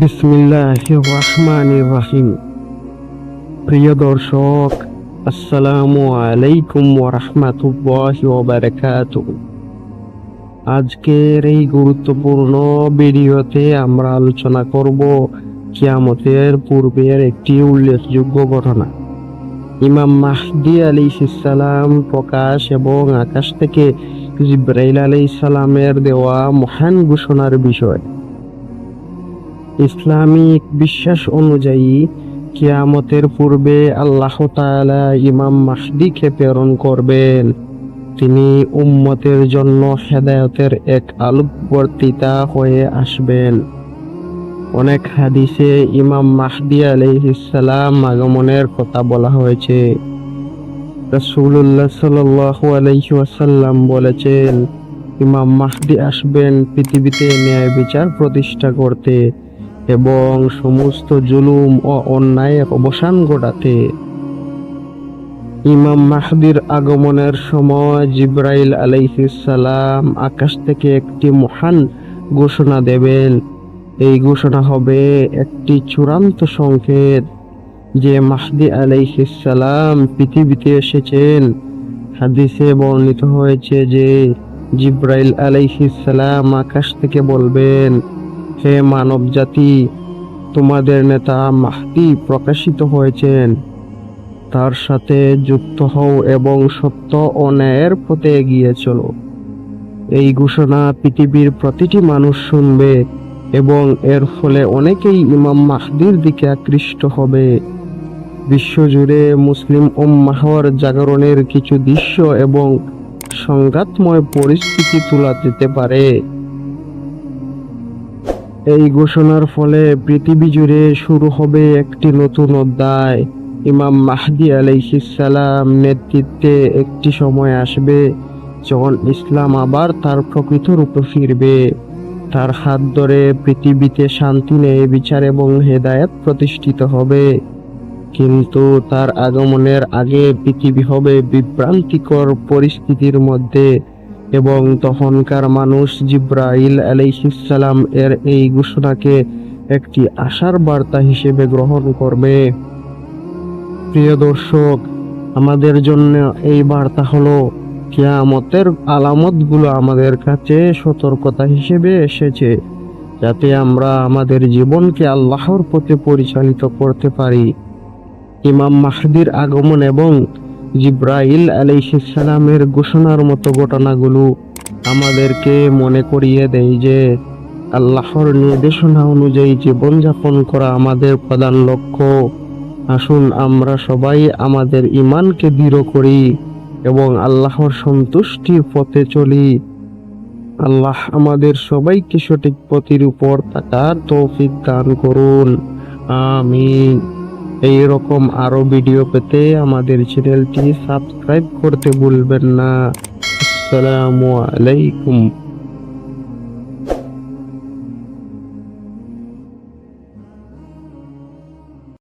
বিসমিল্লাহ রহমান রাহিম। প্রিয় দর্শক, আসসালামু আলাইকুম ওরহমাতুল্লাহ আজকের এই গুরুত্বপূর্ণ ভিডিওতে আমরা আলোচনা করব কিয়ামতের পূর্বের একটি উল্লেখযোগ্য ঘটনা। ইমাম মাহদি আলী সালাম প্রকাশ এবং আকাশ থেকে জিব্রাইল আলী সালামের দেওয়া মহান ঘোষণার বিষয়। ইসলামিক বিশ্বাস অনুযায়ী কিয়ামতের পূর্বে আল্লাহ তাআলা ইমাম মাহদিকে প্রেরণ করবেন। তিনি উম্মতের জন্য হেদায়তের এক আলোকবর্তিতা হয়ে আসবেন। অনেক হাদিসে ইমাম মাহদি আলাইহিসসালাম আগমনের কথা বলা হয়েছে। রাসূলুল্লাহ সাল্লাল্লাহু আলাইহি বলেছেন, ইমাম মাহদি আসবেন পৃথিবীতে ন্যায় বিচার প্রতিষ্ঠা করতে। এবং সমস্ত জুলুম ও অন্যায়ের অবসান ঘটাতে। ইমাম মাহদির আগমনের সময় জিব্রাইল আলাইহিসসালাম আকাশ থেকে একটি মহান ঘোষণা দেবেন। এই ঘোষণা হবে একটি চূড়ান্ত সংকেত যে মাহদি আলাইহিসসালাম পৃথিবীতে এসেছেন। হাদিসে বর্ণিত হয়েছে যে জিব্রাইল আলাইহিসসালাম আকাশ থেকে বলবেন হে মানব জাতি তোমাদের নেতা মাহদি প্রকাশিত হয়েছেন। তার সাথে যুক্ত হও এবং সত্য ও ন্যায়ের পথে এগিয়ে চলো। এই ঘোষণা পৃথিবীর প্রতিটি মানুষ শুনবে এবং এর ফলে অনেকেই ইমাম মাহদির দিকে আকৃষ্ট হবে। বিশ্বজুড়ে মুসলিম উম্মাহর জাগরণের কিছু দৃশ্য এবং সংঘাতময় পরিস্থিতি তোলা যেতে পারে। এই ঘোষণার ফলে পৃথিবী জুড়ে শুরু হবে একটি নতুন অধ্যায়। ইমাম মাহদি আলাইহিসসালাম নেতৃত্বে একটি সময় আসবে, যখন ইসলাম আবার তার প্রকৃত রূপে ফিরবে। তার হাত ধরে পৃথিবীতে শান্তি নেই, বিচার এবং হেদায়েত প্রতিষ্ঠিত হবে। কিন্তু তার আগমনের আগে পৃথিবী হবে বিভ্রান্তিকর পরিস্থিতির মধ্যে। এবং তখনকার মানুষ জিব্রাইল আলাইহিসসালাম এর এই ঘোষণাকে একটি আশার বার্তা হিসেবে গ্রহণ করবে। প্রিয় দর্শক, আমাদের জন্য এই বার্তা হলো, কিয়ামতের আলামতগুলো আমাদের কাছে সতর্কতা হিসেবে এসেছে, যাতে আমরা আমাদের জীবনকে আল্লাহর পথে পরিচালিত করতে পারি। ইমাম মাহদির আগমন এবং জিব্রাইল আলাইহিসসালামের ঘোষণার মতো ঘটনাগুলো আমাদেরকে মনে করিয়ে দেয় যে, আল্লাহর নির্দেশনা অনুযায়ী জীবনযাপন করা আমাদের প্রধান লক্ষ্য। আসুন আমরা সবাই আমাদের ইমানকে দৃঢ় করি এবং আল্লাহর সন্তুষ্টির পথে চলি। আল্লাহ আমাদের সবাইকে সঠিক পথের উপর থাকার তৌফিক দান করুন। আমিন। এই রকম আরও ভিডিও পেতে আমাদের চ্যানেলটি সাবস্ক্রাইব করতে ভুলবেন না। আসসালামু আলাইকুম।